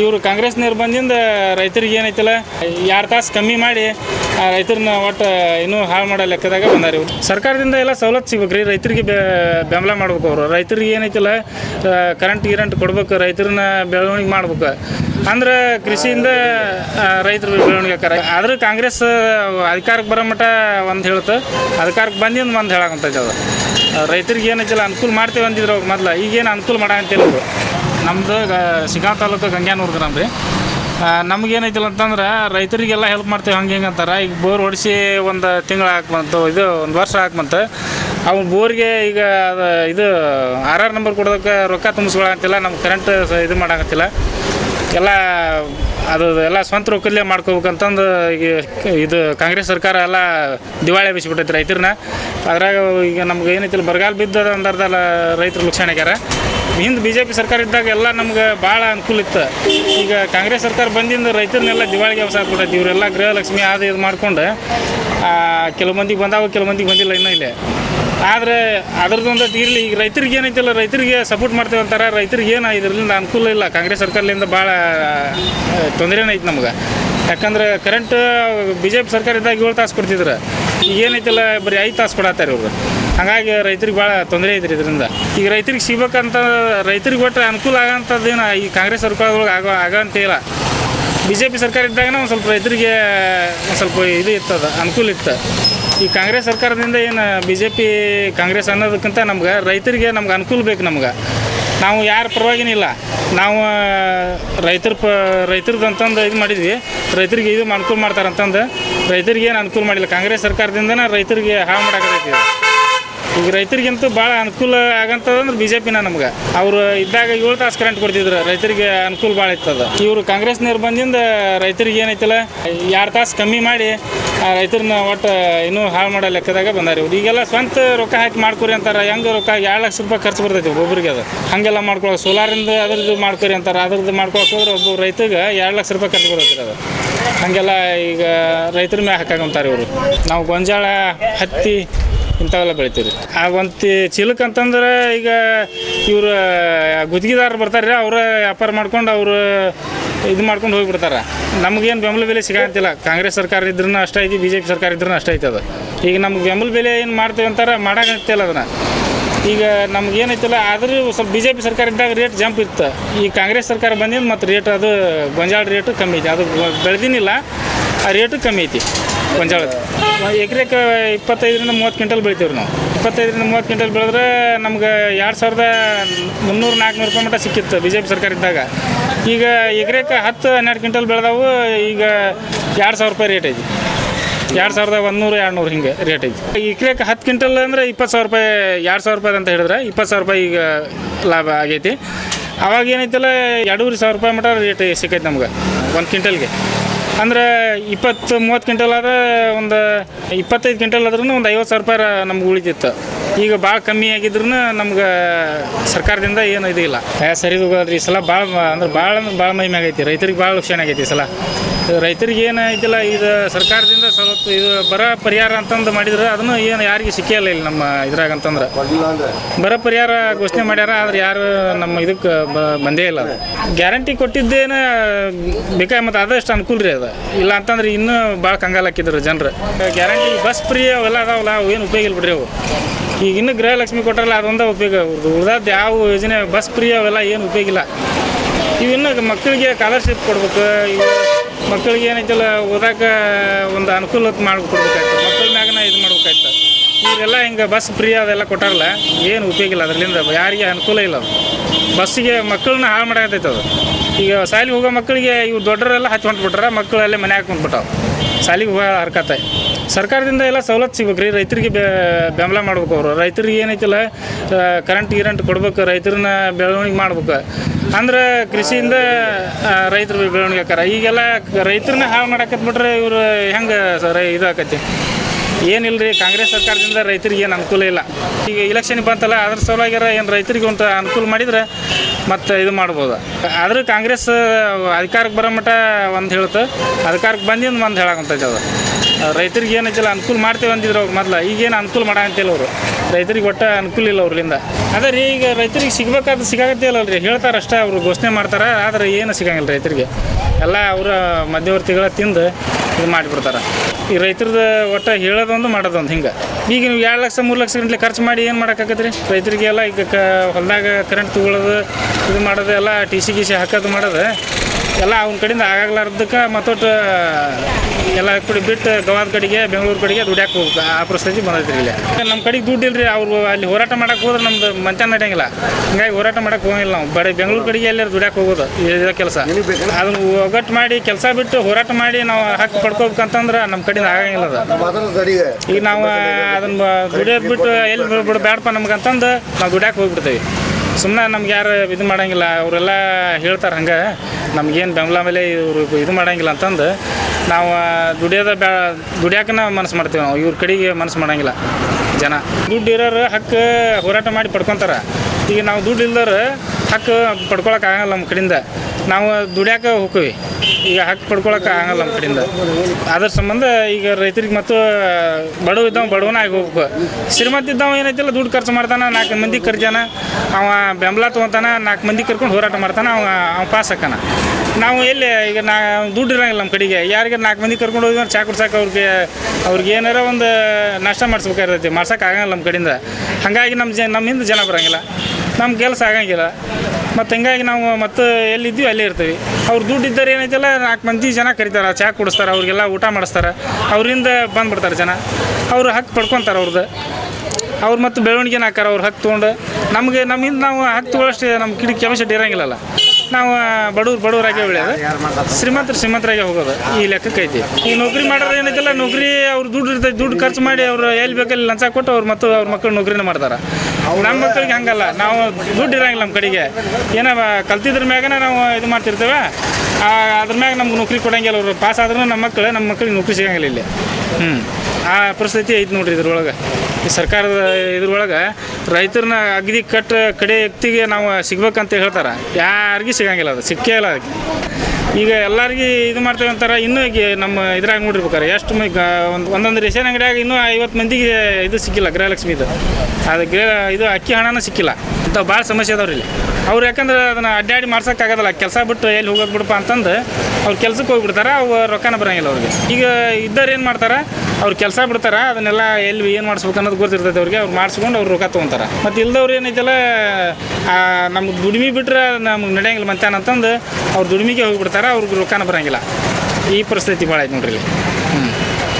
ಇವರು ಕಾಂಗ್ರೆಸ್ನವ್ರು ಬಂದಿಂದ ರೈತರಿಗೆ ಏನೈತಿಲ್ಲ ಎರಡು ತಾಸು ಕಮ್ಮಿ ಮಾಡಿ, ಆ ರೈತರನ್ನ ಒಟ್ಟು ಇನ್ನೂ ಹಾಳು ಮಾಡೋ ಲೆಕ್ಕದಾಗ ಬಂದಾರ ಇವರು. ಸರ್ಕಾರದಿಂದ ಎಲ್ಲ ಸವಲತ್ತು ಸಿಗ್ಬೇಕು ರೀ ರೈತರಿಗೆ ಬೆಂಬಲ ಮಾಡ್ಬೇಕು ಅವರು. ರೈತರಿಗೆ ಏನೈತಿಲ್ಲ ಕರೆಂಟ್ ಗಿರೆಂಟ್ ಕೊಡ್ಬೇಕು, ರೈತರನ್ನ ಬೆಳವಣಿಗೆ ಮಾಡ್ಬೇಕು. ಅಂದ್ರೆ ಕೃಷಿಯಿಂದ ರೈತರು ಬೆಳವಣಿಗೆ ಆಕಾರ ಆದ್ರೆ ಕಾಂಗ್ರೆಸ್ ಅಧಿಕಾರಕ್ಕೆ ಬರೋ ಮಟ್ಟ ಒಂದು ಹೇಳುತ್ತೆ ಅಧಿಕಾರಕ್ಕೆ ಬಂದಿಂದ ಒಂದು ಹೇಳಾಕಂತೈತೆ ಅದು. ರೈತರಿಗೆ ಏನೈತಿಲ್ಲ, ಅನುಕೂಲ ಮಾಡ್ತೇವೆ ಅಂದಿದ್ರು ಅವ್ರು ಮೊದ್ಲು. ಈಗೇನು ಅನುಕೂಲ ಮಾಡಂತಿಲ್ಲ ಅವರು ನಮ್ದು ಸಿಗಾ ತಾಲೂಕು ಗಂಗ್ಯಾನೂರು ಗ್ರಾಮ ರೀ. ನಮಗೇನೈತಿಲ್ಲ ಅಂತಂದ್ರೆ ರೈತರಿಗೆಲ್ಲ ಹೆಲ್ಪ್ ಮಾಡ್ತೇವೆ, ಹಂಗೆ ಹಿಂಗೆ ಅಂತಾರೆ. ಈಗ ಬೋರ್ ಹೊಡಿಸಿ ಒಂದು ತಿಂಗಳು ಹಾಕ್ಬಂತು ಇದು ಒಂದು ವರ್ಷ ಹಾಕ್ಬಂತು ಅವ್ನ ಬೋರ್ಗೆ ಈಗ ಅದು, ಇದು ಆರ್ ಆರ್ ನಂಬರ್ ಕೊಡೋದಕ್ಕೆ ರೊಕ್ಕ ತುಂಬಿಸ್ಕೊಳಂತಿಲ್ಲ ನಮ್ಗೆ ಕರೆಂಟ್ ಇದು ಮಾಡೋಕತ್ತಿಲ್ಲ. ಎಲ್ಲ ಅದು, ಎಲ್ಲ ಸ್ವಂತ ರೊಕ್ಕದಲ್ಲೇ ಮಾಡ್ಕೋಬೇಕಂತಂದು ಈಗ ಇದು ಕಾಂಗ್ರೆಸ್ ಸರ್ಕಾರ ಎಲ್ಲ ದಿವಾಳಿ ಬಿಸಿಬಿಟ್ಟೈತೆ ರೈತರನ್ನ ಅದ್ರಾಗ ಈಗ ನಮ್ಗೆ ಏನೈತಿಲ್ಲ, ಬರಗಾಲ ಬಿದ್ದದ ಅಂದರ್ದಲ್ಲ ರೈತರು ಲುಕ್ಸಾಣ್ ಆಗ್ಯಾರ. ಹಿಂದೆ ಬಿ ಜೆ ಪಿ ಸರ್ಕಾರ ಇದ್ದಾಗ ಎಲ್ಲ ನಮ್ಗೆ ಭಾಳ ಅನುಕೂಲ ಇತ್ತು. ಈಗ ಕಾಂಗ್ರೆಸ್ ಸರ್ಕಾರ ಬಂದಿಂದ ರೈತರನ್ನೆಲ್ಲ ದಿವಾಳಿಗೆ ಅವಸ ಆಗ್ಬಿಟ್ಟೈತಿ. ಇವರೆಲ್ಲ ಗೃಹಲಕ್ಷ್ಮಿ ಅದು ಇದು ಮಾಡ್ಕೊಂಡು ಕೆಲವು ಮಂದಿಗೆ ಬಂದಾವ, ಕೆಲವು ಮಂದಿಗೆ ಬಂದಿಲ್ಲ ಇನ್ನೂ ಇಲ್ಲೇ. ಆದರೆ ಅದ್ರದ್ದೊಂದು ಇರಲಿ, ಈಗ ರೈತರಿಗೆ ಏನೈತಿಲ್ಲ, ರೈತರಿಗೆ ಸಪೋರ್ಟ್ ಮಾಡ್ತೇವೆ ಅಂತಾರೆ, ರೈತರಿಗೆ ಏನು ಇದರಿಂದ ಅನುಕೂಲ ಇಲ್ಲ. ಕಾಂಗ್ರೆಸ್ ಸರ್ಕಾರದಿಂದ ಭಾಳ ತೊಂದರೆನೇ ಐತೆ ನಮ್ಗೆ. ಯಾಕಂದ್ರೆ ಕರೆಂಟ್ ಬಿ ಜೆ ಪಿ ಸರ್ಕಾರ ಇದ್ದಾಗ ಏಳು ತಾಸು ಕೊಡ್ತಿದ್ರು. ಈಗ ಏನೈತಿಲ್ಲ, ಬರೀ ಐದು ತಾಸು ಕೊಡತ್ತಾರೆ ಇವ್ರು. ಹಾಗಾಗಿ ರೈತರಿಗೆ ಭಾಳ ತೊಂದರೆ ಐತ್ರಿ ಇದರಿಂದ. ಈಗ ರೈತರಿಗೆ ಸಿಗ್ಬೇಕಂತ, ರೈತರಿಗೆ ಒಟ್ಟು ಅನುಕೂಲ ಆಗೋಂಥದ್ದೇನು ಈ ಕಾಂಗ್ರೆಸ್ ಸರ್ಕಾರದೊಳಗೆ ಆಗೋ ಆಗಂತಿಲ್ಲ ಬಿ ಜೆ ಪಿ ಸರ್ಕಾರ ಇದ್ದಾಗ ಒಂದು ಸ್ವಲ್ಪ ರೈತರಿಗೆ ಸ್ವಲ್ಪ ಇದು ಇರ್ತದ ಅನುಕೂಲ ಇತ್ತು. ಈ ಕಾಂಗ್ರೆಸ್ ಸರ್ಕಾರದಿಂದ ಏನು ಬಿ ಜೆ ಪಿ ಕಾಂಗ್ರೆಸ್ ಅನ್ನೋದಕ್ಕಿಂತ ನಮ್ಗೆ ರೈತರಿಗೆ ನಮ್ಗೆ ಅನುಕೂಲ ಬೇಕು ನಮ್ಗೆ. ನಾವು ಯಾರ ಪರವಾಗಿನಿಲ್ಲ ನಾವು ರೈತರ ಪ ರೈತರದ್ದು ಅಂತಂದು ಇದು ಮಾಡಿದ್ವಿ. ರೈತರಿಗೆ ಇದು ಅನುಕೂಲ ಮಾಡ್ತಾರೆ ಅಂತಂದು ರೈತರಿಗೆ ಏನು ಅನುಕೂಲ ಮಾಡಿಲ್ಲ. ಕಾಂಗ್ರೆಸ್ ಸರ್ಕಾರದಿಂದನೇ ರೈತರಿಗೆ ಹಾಳು ಇದು. ಈಗ ರೈತರಿಗಂತೂ ಭಾಳ ಅನುಕೂಲ ಆಗಂತದಂದ್ರೆ ಬಿ ಜೆ ಪಿನ ನಮ್ಗೆ. ಅವರು ಇದ್ದಾಗ ಏಳು ತಾಸು ಕರೆಂಟ್ ಕೊಡ್ತಿದ್ರು, ರೈತರಿಗೆ ಅನುಕೂಲ ಭಾಳ ಇತ್ತದ. ಇವರು ಕಾಂಗ್ರೆಸ್ನವ್ರು ಬಂದಿಂದ ರೈತರಿಗೆ ಏನೈತಿಲ್ಲ ಎರಡು ತಾಸು ಕಮ್ಮಿ ಮಾಡಿ ಆ ರೈತರನ್ನ ಒಟ್ಟು ಇನ್ನೂ ಹಾಳು ಮಾಡೋ ಲೆಕ್ಕದಾಗ ಬಂದಾರೆ ಇವ್ರು. ಈಗೆಲ್ಲ ಸ್ವಂತ ರೊಕ್ಕ ಹಾಕಿ ಮಾಡ್ಕೊರಿ ಅಂತಾರೆ, ಹೆಂಗೆ ರೊಕ್ಕ ಎರಡು ಲಕ್ಷ ರೂಪಾಯಿ ಖರ್ಚು ಬರ್ತೈತಿ ಒಬ್ಬೊಬ್ರಿಗೆ ಅದು. ಹಾಗೆಲ್ಲ ಮಾಡ್ಕೊಳಕ್ಕೆ ಸೋಲಾರಿಂದ ಅದ್ರದ್ದು ಮಾಡ್ಕೊರಿ ಅಂತಾರೆ, ಅದ್ರದ್ದು ಮಾಡ್ಕೊಳಕ್ಕೆ ಹೋದ್ರೆ ಒಬ್ಬ ರೈತಗೆ ಎರಡು ಲಕ್ಷ ರೂಪಾಯಿ ಖರ್ಚು ಬರ್ತೈತಿ ಅದು. ಹಾಗೆಲ್ಲ ಈಗ ರೈತರ ಹಾಕಂತಾರೆ ಹಾಕಾಕಂತಾರೆ ಇವರು. ನಾವು ಗೊಂಜಾಳ, ಹತ್ತಿ ಇಂಥವೆಲ್ಲ ಬೆಳಿತೀವಿ ರೀ ಆ ಒಂದು ಚೀಲಕ್ಕೆ ಅಂತಂದ್ರೆ ಈಗ ಇವರು ಗುತ್ತಿಗೆದಾರರು ಬರ್ತಾರೆ ಅವ್ರ ವ್ಯಾಪಾರ ಮಾಡ್ಕೊಂಡು ಅವರು ಇದು ಮಾಡ್ಕೊಂಡು ಹೋಗಿಬಿಡ್ತಾರೆ. ನಮಗೇನು ಬೆಂಬಲ ಬೆಲೆ ಸಿಗಂತಿಲ್ಲ ಕಾಂಗ್ರೆಸ್ ಸರ್ಕಾರ ಇದ್ರೂ ಅಷ್ಟೇ ಐತಿ ಬಿ ಜೆ ಪಿ ಸರ್ಕಾರ ಇದ್ರೂ ಅಷ್ಟೇ ಐತೆ ಅದು. ಈಗ ನಮ್ಗೆ ಬೆಂಬಲ ಬೆಲೆ ಏನು ಮಾಡ್ತೇವೆ ಅಂತಾರೆ ಮಾಡೋಕ್ಕಾಗ್ತಿಲ್ಲ ಅದನ್ನು. ಈಗ ನಮ್ಗೆ ಏನೈತಿಲ್ಲ ಆದರೂ ಸ್ವಲ್ಪ ಬಿ ಜೆ ಪಿ ಸರ್ಕಾರ ಇದ್ದಾಗ ರೇಟ್ ಜಂಪ್ ಇತ್ತು. ಈ ಕಾಂಗ್ರೆಸ್ ಸರ್ಕಾರ ಬಂದಿದ್ದು ಮತ್ತು ರೇಟ್ ಅದು ಗೊಂಜಾಳ ರೇಟು ಕಮ್ಮಿ ಐತಿ. ಅದು ಬೆಳೆದಿನಿಲ್ಲ, ಆ ರೇಟು ಕಮ್ಮಿ ಐತಿ ಗೊಂಜಾಳದ್ದು ಎಕರೆಗೆ ಇಪ್ಪತ್ತೈದರಿಂದ ಮೂವತ್ತು ಕ್ವಿಂಟಲ್ ಬೆಳಿತೀವಿ ನಾವು. ಇಪ್ಪತ್ತೈದರಿಂದ ಮೂವತ್ತು ಕ್ವಿಂಟಲ್ ಬೆಳೆದ್ರೆ ನಮ್ಗೆ ಎರಡು ಸಾವಿರದ ಮುನ್ನೂರು, ನಾಲ್ಕುನೂರು ರೂಪಾಯಿ ಮಟ್ಟ ಸಿಕ್ಕಿತ್ತು ಬಿ ಜೆ ಪಿ ಸರ್ಕಾರ ಇದ್ದಾಗ. ಈಗ ಎಕರೆಗೆ ಹತ್ತು, ಹನ್ನೆರಡು ಕ್ವಿಂಟಲ್ ಬೆಳೆದಾವು, ಈಗ ಎರಡು ಸಾವಿರ ರೂಪಾಯಿ ರೇಟ್ ಐತಿ. ಎರಡು ಸಾವಿರದ ಒಂದೂರು ಎರಡು ನೂರು ಹಿಂಗೆ ರೇಟ್ ಐತಿ. ಎಕರೆಗೆ ಹತ್ತು ಕ್ವಿಂಟಲ್ ಅಂದರೆ ಇಪ್ಪತ್ತು ಸಾವಿರ ರೂಪಾಯಿ, ಎರಡು ಸಾವಿರ ರೂಪಾಯಿ ಅಂತ ಹೇಳಿದ್ರೆ ಇಪ್ಪತ್ತು ಸಾವಿರ ರೂಪಾಯಿ ಈಗ ಲಾಭ ಆಗೈತಿ. ಅವಾಗ ಏನೈತಲ್ಲ, ಎರಡೂವರೆ ಸಾವಿರ ರೂಪಾಯಿ ಮಟ್ಟ ರೇಟ್ ಸಿಕ್ಕೈತೆ ನಮ್ಗೆ, ಒಂದು ಕ್ವಿಂಟಲ್ಗೆ. ಅಂದ್ರೆ ಇಪ್ಪತ್ತು ಮೂವತ್ತು ಕ್ವಿಂಟಲ್ ಆದ್ರೆ ಒಂದು ಇಪ್ಪತ್ತೈದು ಕ್ವಿಂಟಲ್ ಆದ್ರೂ ಒಂದು ಐವತ್ತು ಸಾವಿರ ರೂಪಾಯಿ ನಮ್ಗೆ ಉಳಿತಿತ್ತು ಈಗ ಭಾಳ ಕಮ್ಮಿ ಆಗಿದ್ರು ನಮ್ಗೆ ಸರ್ಕಾರದಿಂದ ಏನು ಇದಿಲ್ಲ ಇಲ್ಲ. ಏ, ಸರಿ ಹೋಗೋದ್ರಿ ಈ ಸಲ ಭಾಳ ಅಂದ್ರೆ ಭಾಳ ಅಂದ್ರೆ ಭಾಳ ಮಹಿಮೆ ಆಗೈತಿ. ರೈತರಿಗೆ ಭಾಳ ಲಕ್ಷಣ ಆಗೈತಿ ಈ ಸಲ. ರೈತರಿಗೆ ಏನು ಐತಿಲ್ಲ ಇದು ಸರ್ಕಾರದಿಂದ ಸ್ವಲ್ಪ ಇದು ಬರ ಪರಿಹಾರ ಅಂತಂದು ಮಾಡಿದ್ರೆ ಅದನ್ನು ಏನು ಯಾರಿಗೆ ಸಿಕ್ಕಿಲ್ಲ ಇಲ್ಲಿ ನಮ್ಮ ಇದ್ರಾಗ ಅಂತಂದ್ರೆ. ಬರ ಪರಿಹಾರ ಘೋಷಣೆ ಮಾಡ್ಯಾರ, ಆದ್ರೆ ಯಾರು ನಮ್ಮ ಇದಕ್ಕೆ ಬಂದೇ ಇಲ್ಲ ಗ್ಯಾರಂಟಿ ಕೊಟ್ಟಿದ್ದೇನ ಬೇಕಾ ಮತ್ತು ಆದಷ್ಟು ಅನುಕೂಲ ರೀ ಅದು. ಇಲ್ಲ ಅಂತಂದ್ರೆ ಇನ್ನೂ ಭಾಳ ಕಂಗಾಲ ಹಾಕಿದ್ರು ಜನರು. ಗ್ಯಾರಂಟಿ ಬಸ್ ಫ್ರೀ ಅವೆಲ್ಲ ಅದಾವಲ್ಲ, ಅವು ಏನು ಉಪಯೋಗ ಇಲ್ಲ ಬಿಡ್ರಿ ಅವು. ಈಗ ಇನ್ನು ಗೃಹಲಕ್ಷ್ಮಿ ಕೊಟ್ಟರಲ್ಲ ಅದೊಂದೇ ಉಪಯೋಗ ಅವ್ರದ್ದು ಉಳ್ದದ್ದು ಯಾವ ಯೋಜನೆ, ಬಸ್ ಫ್ರೀ ಅವೆಲ್ಲ ಏನು ಉಪಯೋಗ ಇಲ್ಲ. ಇವಿನ್ನು ಮಕ್ಕಳಿಗೆ ಸ್ಕಾಲರ್ಶಿಪ್ ಕೊಡ್ಬೇಕು ಈಗ ಮಕ್ಕಳಿಗೆ ಏನೈತಲ್ಲ, ಓದಾಕ ಒಂದು ಅನುಕೂಲ ಮಾಡ್ಕೊಡ್ಬೇಕಾಯ್ತು ಮಕ್ಕಳ ಮ್ಯಾಗನ ಇದು ಮಾಡ್ಬೇಕಾಯ್ತು. ಇವರೆಲ್ಲ ಹಿಂಗೆ ಬಸ್ ಫ್ರೀ ಅದೆಲ್ಲ ಕೊಟ್ಟಾರಲ್ಲ, ಏನು ಉಪಯೋಗ ಇಲ್ಲ ಅದರಿಂದ ಯಾರಿಗೆ ಅನುಕೂಲ ಇಲ್ಲ ಅದು. ಬಸ್ಸಿಗೆ ಮಕ್ಕಳನ್ನ ಹಾಳು ಮಾಡಾಕತ್ತೈತೆ ಅದು. ಈಗ ಶಾಲೆಗೆ ಹೋಗೋ ಮಕ್ಕಳಿಗೆ ಇವು ದೊಡ್ಡರೆಲ್ಲ ಹತ್ತಿ ಹೊಂಟ್ಬಿಟ್ರೆ ಮಕ್ಕಳಲ್ಲೇ ಮನೆ ಹಾಕೊಂಡ್ಬಿಟ್ಟವು ಶಾಲೆಗೆ ಹೋಗೋ ಹರ್ಕತ್ತೆ. ಸರ್ಕಾರದಿಂದ ಎಲ್ಲ ಸವಲತ್ತು ಸಿಗ್ಬೇಕು ರೀ. ರೈತರಿಗೆ ಬೆಂಬಲ ಮಾಡ್ಬೇಕು ಅವರು. ರೈತರಿಗೆ ಏನೈತಿಲ್ಲ ಕರೆಂಟ್ ಗಿರೆಂಟ್ ಕೊಡ್ಬೇಕು, ರೈತರನ್ನ ಬೆಳವಣಿಗೆ ಮಾಡ್ಬೇಕು. ಅಂದ್ರೆ ಕೃಷಿಯಿಂದ ರೈತರು ಬೆಳವಣಿಗೆ ಆಕಾರ ಈಗೆಲ್ಲ ರೈತರನ್ನ ಹಾಳು ಮಾಡಾಕತ್ಬಿಟ್ರೆ ಇವರು ಹೆಂಗೆ ಸರ್ ಇದಾಕತಿ ಏನಿಲ್ಲ ರೀ ಕಾಂಗ್ರೆಸ್ ಸರ್ಕಾರದಿಂದ ರೈತರಿಗೆ ಏನು ಅನುಕೂಲ ಇಲ್ಲ. ಈಗ ಇಲೆಕ್ಷನ್ ಬಂತಲ್ಲ, ಅದ್ರ ಸಲುವಾಗಿರ ಏನು ರೈತರಿಗೆ ಒಂದು ಅನುಕೂಲ ಮಾಡಿದ್ರೆ ಮತ್ತೆ ಇದು ಮಾಡ್ಬೋದು. ಆದರೂ ಕಾಂಗ್ರೆಸ್ ಅಧಿಕಾರಕ್ಕೆ ಬರೋ ಮಟ್ಟ ಒಂದು ಹೇಳುತ್ತೆ ಅಧಿಕಾರಕ್ಕೆ ಬಂದಿಂದ ಒಂದು ಹೇಳಕ್ಕಂತೈತೆ ಅದು. ರೈತರಿಗೆ ಏನೈತಿಲ್ಲ ಅನುಕೂಲ ಮಾಡ್ತೇವೆ ಅಂದಿದ್ರು ಅವ್ರು ಮೊದ್ಲು. ಈಗೇನು ಅನುಕೂಲ ಮಾಡಂತಿಲ್ಲ ಅವರು. ರೈತರಿಗೆ ಒಟ್ಟು ಅನುಕೂಲ ಇಲ್ಲ ಅವ್ರಲಿಂದ. ಅದೇ ರೀ, ಈಗ ರೈತರಿಗೆ ಸಿಗ್ಬೇಕಾದ ಸಿಗಾಗತ್ತಿಲ್ಲ ರೀ ಹೇಳ್ತಾರೆ ಅಷ್ಟೇ ಅವರು ಘೋಷಣೆ ಮಾಡ್ತಾರೆ, ಆದರೆ ಏನು ಸಿಗಂಗಿಲ್ಲ ರೈತರಿಗೆ. ಎಲ್ಲ ಅವರ ಮಧ್ಯವರ್ತಿಗಳ ತಿಂದು ಇದು ಮಾಡಿಬಿಡ್ತಾರೆ. ಈ ರೈತರದ ಒಟ್ಟು ಹೇಳೋದೊಂದು ಮಾಡೋದೊಂದು ಹಿಂಗೆ. ಈಗ ನೀವು ಎರಡು ಲಕ್ಷ, ಮೂರು ಲಕ್ಷ ಗಂಟಲೆ ಖರ್ಚು ಮಾಡಿ ಏನು ಮಾಡೋಕ್ಕಾಗತ್ತೆ ರೈತರಿಗೆಲ್ಲ ಈಗ ಕ ಹೊಲದಾಗ ಕರೆಂಟ್ ತೊಗೊಳೋದು, ಇದು ಮಾಡೋದು, ಎಲ್ಲ ಟಿ ಸಿ ಗಿಸಿ ಹಾಕೋದು ಮಾಡೋದು ಎಲ್ಲ ಅವ್ನ ಕಡೆಯಿಂದ ಆಗಾಗ್ಲಾರ್ದಕ್ಕೆ ಮತ್ತೊಟ್ಟು ಎಲ್ಲ ಕಡೆ ಬಿಟ್ಟು ಗವಾದ ಕಡೆಗೆ, ಬೆಂಗಳೂರು ಕಡೆಗೆ ದುಡ್ಯಾಕೆ ಹೋಗ್ಬೇಕು. ಆ ಪರಿಸ್ಥಿತಿ ಬಂದೈತೆ ಇಲ್ಲ. ನಮ್ಮ ಕಡೆಗೆ ದುಡ್ಡು ಇಲ್ರಿ, ಅವ್ರು ಅಲ್ಲಿ ಹೋರಾಟ ಮಾಡಕ್ಕೆ ಹೋದ್ರೆ ನಮ್ದು ಮಂಚ ನಡೆಯಂಗಿಲ್ಲ. ಹಿಂಗಾಗಿ ಹೋರಾಟ ಮಾಡಕ್ಕೆ ಹೋಗಂಗಿಲ್ಲ ನಾವು. ಬರೀ ಬೆಂಗಳೂರು ಕಡೆಗೆ ಎಲ್ಲರೂ ದುಡ್ಯಾಕೆ ಹೋಗೋದು ಇದೇ ಕೆಲಸ. ಅದನ್ನು ಒಗ್ಗಟ್ಟು ಮಾಡಿ, ಕೆಲಸ ಬಿಟ್ಟು ಹೋರಾಟ ಮಾಡಿ ನಾವು ಹಕ್ಕು ಪಡ್ಕೋಬೇಕಂತಂದ್ರೆ ನಮ್ಮ ಕಡೆಯಿಂದ ಆಗಂಗಿಲ್ಲ ಅದು. ಈಗ ನಾವು ಅದನ್ನು ದುಡಿಯೋದು ಬಿಟ್ಟು ಎಲ್ಲಿ ಬಿಡು ಬೇಡಪ್ಪ ನಮ್ಗಂತಂದು ನಾವು ದುಡ್ಯಾಕೆ ಹೋಗ್ಬಿಡ್ತೇವೆ. ಸುಮ್ಮನೆ ನಮ್ಗೆ ಯಾರು ಇದು ಮಾಡಂಗಿಲ್ಲ, ಅವರೆಲ್ಲ ಹೇಳ್ತಾರೆ ಹಂಗೆ. ನಮ್ಗೇನು ಬೆಂಬಲ ಮೇಲೆ ಇವರು ಇದು ಮಾಡಂಗಿಲ್ಲ ಅಂತಂದು ನಾವು ದುಡಿಯೋದ ಬ್ಯಾ, ದುಡಿಯಾಕನ ಮನಸ್ಸು ಮಾಡ್ತೀವಿ ನಾವು. ಇವ್ರ ಕಡೆಗೆ ಮನಸ್ಸು ಮಾಡಂಗಿಲ್ಲ ಜನ. ದುಡ್ಡು ಇರೋರು ಹಕ್ಕು ಹೋರಾಟ ಮಾಡಿ ಪಡ್ಕೊತಾರೆ. ಈಗ ನಾವು ದುಡ್ಡು ಇಲ್ದವ್ರು ಹಕ್ಕು ಪಡ್ಕೊಳಕ್ಕೆ ಆಗಲ್ಲ ನಮ್ಮ ಕಡೆಯಿಂದ ನಾವು ದುಡ್ಯಾಕೆ ಹೋಗ್ತೀವಿ. ಈಗ ಹಕ್ಕು ಪಡ್ಕೊಳಕ್ಕೆ ಆಗಲ್ಲ ನಮ್ಮ ಕಡೆಯಿಂದ. ಅದ್ರ ಸಂಬಂಧ ಈಗ ರೈತರಿಗೆ ಮತ್ತು ಬಡವ ಇದ್ದವ ಬಡವನ ಆಗಿ ಹೋಗ್ಬೇಕು. ಶ್ರೀಮಂತ ಇದ್ದವ ಏನೈತಿಲ್ಲ, ದುಡ್ಡು ಖರ್ಚು ಮಾಡ್ತಾನೆ, ನಾಲ್ಕು ಮಂದಿ ಕರ್ಜಾನ, ಅವ ಬೆಂಬಲ ತೊಗೊತಾನೆ, ನಾಲ್ಕು ಮಂದಿ ಕರ್ಕೊಂಡು ಹೋರಾಟ ಮಾಡ್ತಾನೆ, ಅವ ಅವ ಪಾಸ್ ಹಾಕಾನ ನಾವು ಎಲ್ಲಿ ಈಗ ನಾ ದುಡ್ಡು ಇರಂಗಿಲ್ಲ ನಮ್ಮ ಕಡೆಗೆ. ಯಾರಿಗೆ ನಾಲ್ಕು ಮಂದಿ ಕರ್ಕೊಂಡು ಹೋಗಿದ್ರೆ ಚಾ ಕುಡ್ಸಕ್ಕೆ ಅವ್ರಿಗೆ ಅವ್ರಿಗೆ ಏನಾರ ಒಂದು ನಾಷ್ಟ ಮಾಡಿಸ್ಬೇಕಾಗಿರ್ತೈತಿ. ಆಗಂಗಿಲ್ಲ ನಮ್ಮ ಕಡೆಯಿಂದ. ಹಾಗಾಗಿ ನಮ್ಮ ಜ ನಮ್ಮಿಂದ ಜನ ಬರಂಗಿಲ್ಲ. ನಮ್ಮ ಕೆಲಸ ಆಗಂಗಿಲ್ಲ. ಮತ್ತು ಹಿಂಗಾಗಿ ನಾವು ಮತ್ತೆ ಎಲ್ಲಿದ್ದೀವಿ, ಅಲ್ಲೇ ಇರ್ತೀವಿ. ಅವ್ರು ದುಡ್ಡು ಇದ್ದಾರೆ ಏನೈತಲ್ಲ, ನಾಲ್ಕು ಮಂದಿ ಜನ ಕರಿತಾರೆ ಚಹಾ ಕುಡಿಸ್ತಾರೆ, ಅವ್ರಿಗೆಲ್ಲ ಊಟ ಮಾಡಿಸ್ತಾರೆ. ಅವರಿಂದ ಬಂದುಬಿಡ್ತಾರೆ ಜನ. ಅವರು ಹಕ್ಕು ಪಡ್ಕೊತಾರೆ ಅವ್ರದ್ದು ಅವ್ರು ಮತ್ತು ಬೆಳವಣಿಗೆನ ಹಾಕಾರ ಅವ್ರು ಹಕ್ಕು ತೊಗೊಂಡು. ನಮಗೆ ನಮ್ಮಿಂದ ನಾವು ಹಕ್ಕು ತೊಗೊಳಷ್ಟು ನಮ್ಮ ಕಿಡಿ ಕೆಪಾಸಿಟಿ ಇರಂಗಿಲ್ಲಲ್ಲ. ನಾವು ಬಡವ್ರು ಬಡವರಾಗೆ ಬೆಳೆಯೋದು ಶ್ರೀಮಂತರ ಶ್ರೀಮಂತರಾಗೆ ಹೋಗೋದು. ಈ ಲೆಕ್ಕಕ್ಕೆ ಐತಿ. ಈ ನೌಕರಿ ಮಾಡೋದು ಏನೈತಿಲ್ಲ ನೌಕರಿ ಅವ್ರು ದುಡ್ಡು ಇರ್ತೈತೆ ದುಡ್ಡು ಖರ್ಚು ಮಾಡಿ ಅವ್ರು ಎಲ್ಲಿ ಬೇಕಲ್ಲಿ ಲಂಚ ಕೊಟ್ಟು ಅವ್ರು ಮತ್ತು ಅವ್ರ ಮಕ್ಕಳು ನೌಕರಿನ ಮಾಡ್ತಾರೆ. ನಮ್ಮ ಮಕ್ಕಳಿಗೆ ಹಂಗಲ್ಲ. ನಾವು ದುಡ್ಡು ಇರಂಗಿಲ್ಲ ನಮ್ಮ ಕಡೆಗೆ. ಏನೋ ಕಲ್ತಿದ್ರ ಮ್ಯಾಗನ ನಾವು ಇದು ಮಾಡ್ತಿರ್ತೇವೆ? ಅದ್ರ ಮ್ಯಾಗ ನಮ್ಗೆ ನೌಕರಿ ಕೊಡಂಗಿಲ್ಲ ಅವರು. ಪಾಸ್ ಆದ್ರೂ ನಮ್ಮ ಮಕ್ಕಳು ನಮ್ಮ ಮಕ್ಕಳಿಗೆ ನೌಕರಿ ಸಿಗಂಗಿಲ್ಲ ಇಲ್ಲಿ. ಹ್ಞೂ ಆ ಪರಿಸ್ಥಿತಿ ಐತಿ ನೋಡ್ರಿ ಇದ್ರೊಳಗೆ. ಈ ಸರ್ಕಾರದ ಇದ್ರೊಳಗೆ ರೈತರನ್ನ ಅಗದಿ ಕಟ್ಟ ಕಡೆ ವ್ಯಕ್ತಿಗೆ ನಾವು ಸಿಗ್ಬೇಕಂತ ಹೇಳ್ತಾರೆ. ಯಾರಿಗೂ ಸಿಗಂಗಿಲ್ಲ ಅದು. ಸಿಕ್ಕೇ ಇಲ್ಲ ಅದಕ್ಕೆ. ಈಗ ಎಲ್ಲರಿಗೆ ಇದು ಮಾಡ್ತೇವೆ ಅಂತಾರೆ, ಇನ್ನೂ ನಮ್ಮ ಇದ್ರಾಗ ನೋಡಿರ್ಬೇಕಾರೆ, ಎಷ್ಟು ಒಂದು, ಒಂದೊಂದು ರೇಷನ್ ಅಂಗಡಿಯಾಗ ಇನ್ನೂ ಐವತ್ತು ಮಂದಿಗೆ ಇದು ಸಿಕ್ಕಿಲ್ಲ ಗೃಹಲಕ್ಷ್ಮಿ ಇದು. ಅದು ಗೃಹ, ಇದು ಅಕ್ಕಿ ಹಣನೂ ಸಿಕ್ಕಿಲ್ಲ. ಇಂಥವು ಭಾಳ ಸಮಸ್ಯೆ ಅದಾವ್ರಿ ಇಲ್ಲಿ. ಅವ್ರು ಯಾಕಂದ್ರೆ ಅದನ್ನು ಅಡ್ಡಾಡಿ ಮಾಡ್ಸೋಕ್ಕಾಗೋದಲ್ಲ ಕೆಲಸ ಬಿಟ್ಟು ಎಲ್ಲಿ ಹೋಗೋಕೆ ಬಿಡಪ್ಪ ಅಂತಂದು ಅವ್ರು ಕೆಲ್ಸಕ್ಕೆ ಹೋಗ್ಬಿಡ್ತಾರೆ ಅವು ರೊಕ್ಕನ ಬರಂಗಿಲ್ಲ ಅವ್ರಿಗೆ. ಈಗ ಇದ್ದವ್ರು ಏನು ಮಾಡ್ತಾರೆ, ಅವ್ರು ಕೆಲಸ ಬಿಡ್ತಾರೆ, ಅದನ್ನೆಲ್ಲ ಎಲ್ಲಿ ಏನು ಮಾಡಿಸ್ಬೇಕು ಅನ್ನೋದು ಗೊತ್ತಿರ್ತೈತೆ ಅವ್ರಿಗೆ. ಅವ್ರು ಮಾಡಿಸ್ಕೊಂಡು ಅವ್ರು ರೊಕ್ಕ ತೊಗೊತಾರೆ. ಮತ್ತು ಇಲ್ದವ್ರು ಏನೈತಲ್ಲ ನಮ್ಗೆ ದುಡಿಮೆ ಬಿಟ್ಟರೆ ನಮ್ಗೆ ನಡೆಯಂಗಿಲ್ಲ ಮಧ್ಯಾಹ್ನ ಅಂತಂದು ಅವ್ರು ದುಡಿಮೆಗೆ ಹೋಗ್ಬಿಡ್ತಾರೆ, ಅವ್ರಿಗೆ ರೊಕ್ಕನ ಬರಂಗಿಲ್ಲ. ಈ ಪರಿಸ್ಥಿತಿ ಭಾಳ ಐತೆ ನೋಡ್ರಿ